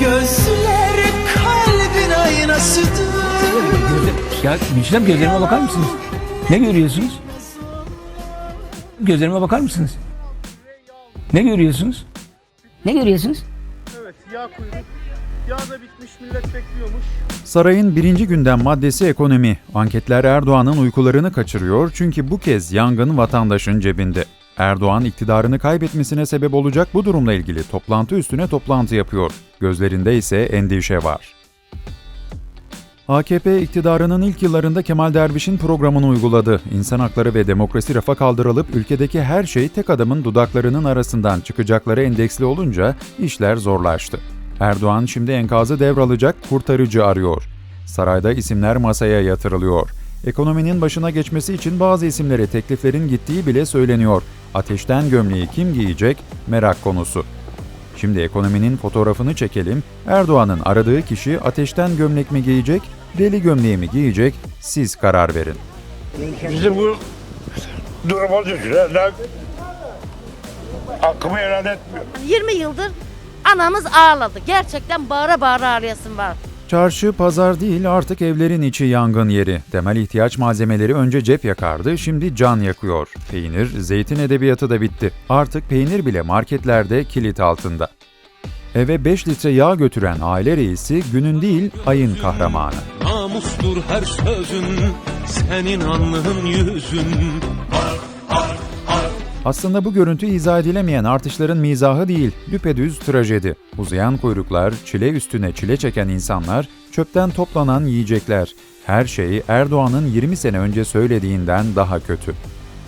Gözler kalbin aynasıdır Ya Gülçinem gözlerime bakar mısınız? Ne görüyorsunuz? Gözlerime bakar mısınız? Ne görüyorsunuz? Ne görüyorsunuz? Evet yağ kuyruk. Yağ da bitmiş millet bekliyormuş. Sarayın birinci gündem maddesi ekonomi. Anketler Erdoğan'ın uykularını kaçırıyor çünkü bu kez yangın vatandaşın cebinde. Erdoğan iktidarını kaybetmesine sebep olacak bu durumla ilgili toplantı üstüne toplantı yapıyor. Gözlerinde ise endişe var. AKP iktidarının ilk yıllarında Kemal Derviş'in programını uyguladı. İnsan hakları ve demokrasi rafa kaldırılıp ülkedeki her şey tek adamın dudaklarının arasından çıkacakları endeksli olunca işler zorlaştı. Erdoğan şimdi enkazı devralacak kurtarıcı arıyor. Sarayda isimler masaya yatırılıyor. Ekonominin başına geçmesi için bazı isimlere tekliflerin gittiği bile söyleniyor. Ateşten gömleği kim giyecek merak konusu. Şimdi ekonominin fotoğrafını çekelim. Erdoğan'ın aradığı kişi ateşten gömlek mi giyecek, deli gömleği mi giyecek? Siz karar verin. Bizim bu duruma düşürenler hakkımı helal etmiyor. 20 yıldır anamız ağladı. Gerçekten bağıra bağıra ağlayasın var. Çarşı pazar değil artık evlerin içi yangın yeri. Temel ihtiyaç malzemeleri önce cep yakardı, şimdi can yakıyor. Peynir, zeytin edebiyatı da bitti. Artık peynir bile marketlerde kilit altında. Eve 5 litre yağ götüren aile reisi günün değil ayın kahramanı. Namustur her sözün, senin alnın yüzün. Aslında bu görüntü izah edilemeyen artışların mizahı değil, düpedüz trajedi. Uzayan kuyruklar, çile üstüne çile çeken insanlar, çöpten toplanan yiyecekler. Her şey Erdoğan'ın 20 sene önce söylediğinden daha kötü.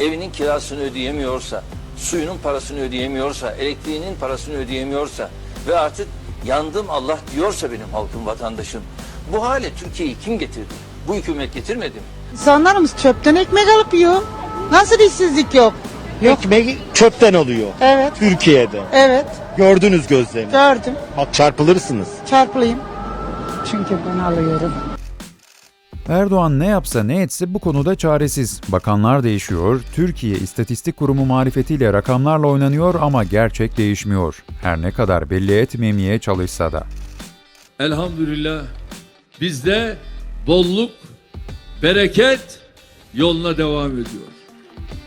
evinin kirasını ödeyemiyorsa, suyunun parasını ödeyemiyorsa, elektriğinin parasını ödeyemiyorsa ve artık yandım Allah diyorsa benim halkım, vatandaşım. Bu hale Türkiye'yi kim getirdi? Bu hükümet getirmedi mi? İnsanlarımız çöpten ekmek alıp yiyor. Nasıl işsizlik yok? Ekmeği çöpten alıyor. Evet, Türkiye'de. evet. Gördünüz gözlerini. Gördüm. Bak çarpılırsınız. Çarpılayım. Çünkü ben alıyorum. Erdoğan ne yapsa ne etse bu konuda çaresiz. Bakanlar değişiyor, Türkiye İstatistik Kurumu marifetiyle rakamlarla oynanıyor ama gerçek değişmiyor. Her ne kadar belli etmemeye çalışsa da. Elhamdülillah bizde bolluk, bereket yoluna devam ediyor.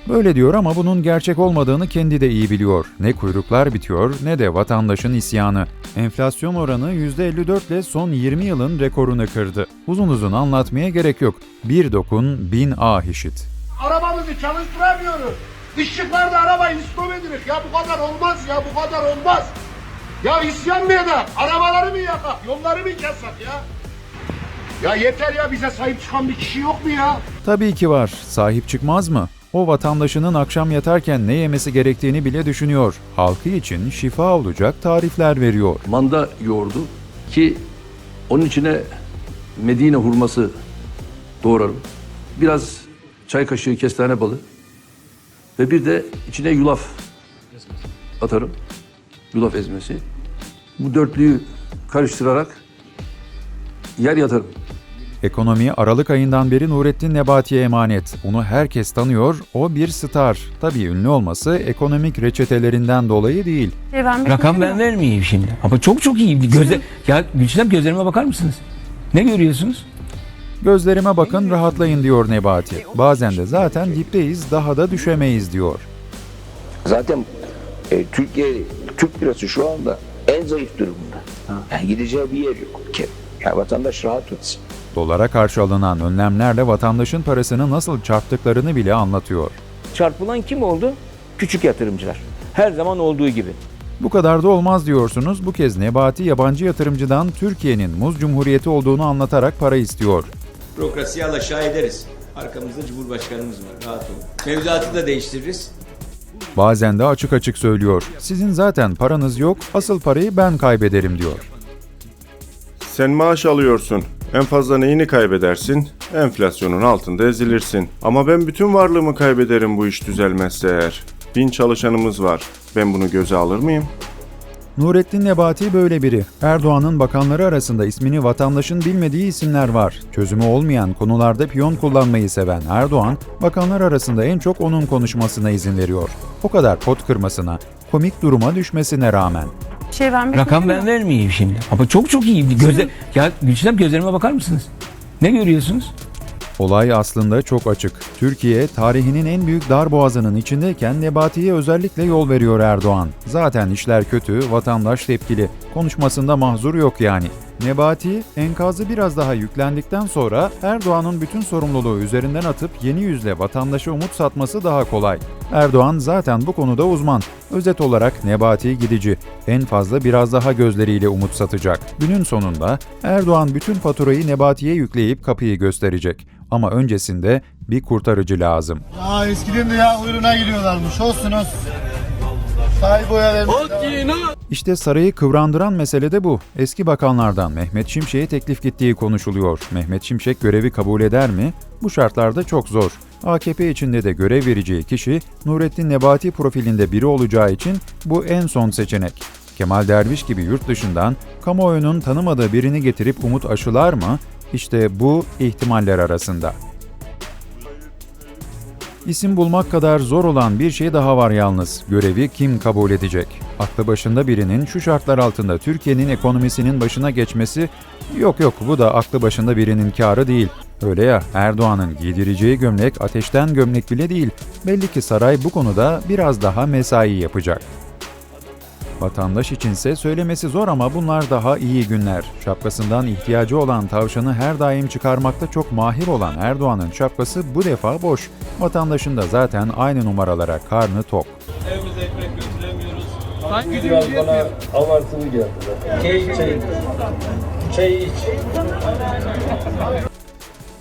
Böyle diyor ama bunun gerçek olmadığını kendi de iyi biliyor. Ne kuyruklar bitiyor ne de vatandaşın isyanı. Enflasyon oranı %54 ile son 20 yılın rekorunu kırdı. Uzun uzun anlatmaya gerek yok. Bir dokun bin ah işit. Arabamızı çalıştıramıyoruz. Işıklarda arabayı istop edilir. Ya bu kadar olmaz ya bu kadar olmaz. Ya isyan mı eder? Arabaları mı yakak? Yolları mı kesek ya? Ya yeter ya bize sahip çıkan bir kişi yok mu ya? Tabii ki var. Sahip çıkmaz mı? O vatandaşının akşam yatarken ne yemesi gerektiğini bile düşünüyor. Halkı için şifa olacak tarifler veriyor. Manda yoğurdu ki onun içine Medine hurması doğrarım. Biraz çay kaşığı kestane balı ve bir de içine yulaf atarım. Yulaf ezmesi. Bu dörtlüyü karıştırarak yer yatarım. Ekonomi Aralık ayından beri Nurettin Nebati'ye emanet. Onu herkes tanıyor, o bir star. Tabii ünlü olması ekonomik reçetelerinden dolayı değil. Rakam ben vermeyeyim şimdi. Ama çok çok iyi. Gözle ya Gülçinem gözlerime bakar mısınız? Ne görüyorsunuz? Gözlerime bakın rahatlayın diyor Nebati. Bazen de zaten dipteyiz daha da düşemeyiz diyor. Zaten e, Türkiye Türk lirası şu anda en zayıf durumda. Yani gideceği bir yer yok. Ki, yani vatandaş rahat etsin. Dolara karşı alınan önlemlerle vatandaşın parasını nasıl çarptıklarını bile anlatıyor. Çarpılan kim oldu? Küçük yatırımcılar. Her zaman olduğu gibi. Bu kadar da olmaz diyorsunuz. Bu kez Nebati yabancı yatırımcıdan Türkiye'nin muz cumhuriyeti olduğunu anlatarak para istiyor. Bürokrasiyi alaşağı ederiz. Arkamızda Cumhurbaşkanımız var. Rahat olun. Mevzuatı da değiştiririz. Bazen de açık açık söylüyor. Sizin zaten paranız yok, asıl parayı ben kaybederim diyor. Sen maaş alıyorsun. En fazla neyini kaybedersin? Enflasyonun altında ezilirsin. Ama ben bütün varlığımı kaybederim bu iş düzelmezse eğer. Bin çalışanımız var. Ben bunu göze alır mıyım? Nurettin Nebati böyle biri. Erdoğan'ın bakanları arasında ismini vatandaşın bilmediği isimler var. Çözümü olmayan konularda piyon kullanmayı seven Erdoğan, bakanlar arasında en çok onun konuşmasına izin veriyor. O kadar pot kırmasına, komik duruma düşmesine rağmen. Şey vermek Rakam ben istemiyorum. vermeyeyim şimdi. Ama çok çok iyi. Göze, ya Gülçinem gözlerime bakar mısınız? Ne görüyorsunuz? Olay aslında çok açık. Türkiye tarihinin en büyük darboğazının içindeyken Nebati'ye özellikle yol veriyor Erdoğan. Zaten işler kötü, vatandaş tepkili. Konuşmasında mahzur yok yani. Nebati, enkazı biraz daha yüklendikten sonra Erdoğan'ın bütün sorumluluğu üzerinden atıp yeni yüzle vatandaşa umut satması daha kolay. Erdoğan zaten bu konuda uzman. Özet olarak Nebati gidici. En fazla biraz daha gözleriyle umut satacak. Günün sonunda Erdoğan bütün faturayı Nebati'ye yükleyip kapıyı gösterecek. Ama öncesinde bir kurtarıcı lazım. Ya eskiden de ya uyruna gidiyorlarmış. Olsun olsun. Sahibi o ya İşte sarayı kıvrandıran mesele de bu. Eski bakanlardan Mehmet Şimşek'e teklif gittiği konuşuluyor. Mehmet Şimşek görevi kabul eder mi? Bu şartlarda çok zor. AKP içinde de görev vereceği kişi Nurettin Nebati profilinde biri olacağı için bu en son seçenek. Kemal Derviş gibi yurt dışından kamuoyunun tanımadığı birini getirip umut aşılar mı? İşte bu ihtimaller arasında. İsim bulmak kadar zor olan bir şey daha var yalnız. Görevi kim kabul edecek? Aklı başında birinin şu şartlar altında Türkiye'nin ekonomisinin başına geçmesi yok yok bu da aklı başında birinin karı değil. Öyle ya Erdoğan'ın giydireceği gömlek ateşten gömlek bile değil. Belli ki saray bu konuda biraz daha mesai yapacak. Vatandaş içinse söylemesi zor ama bunlar daha iyi günler. Şapkasından ihtiyacı olan tavşanı her daim çıkarmakta çok mahir olan Erdoğan'ın şapkası bu defa boş. Vatandaşın da zaten aynı numaralara karnı tok.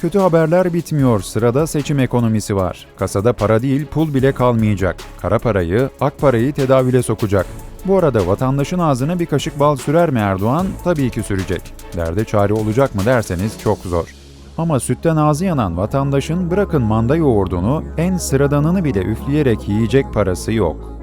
Kötü haberler bitmiyor. Sırada seçim ekonomisi var. Kasada para değil, pul bile kalmayacak. Kara parayı, ak parayı tedavüle sokacak. Bu arada vatandaşın ağzına bir kaşık bal sürer mi Erdoğan? Tabii ki sürecek. Derde çare olacak mı derseniz çok zor. Ama sütten ağzı yanan vatandaşın bırakın manda yoğurdunu en sıradanını bile üfleyerek yiyecek parası yok.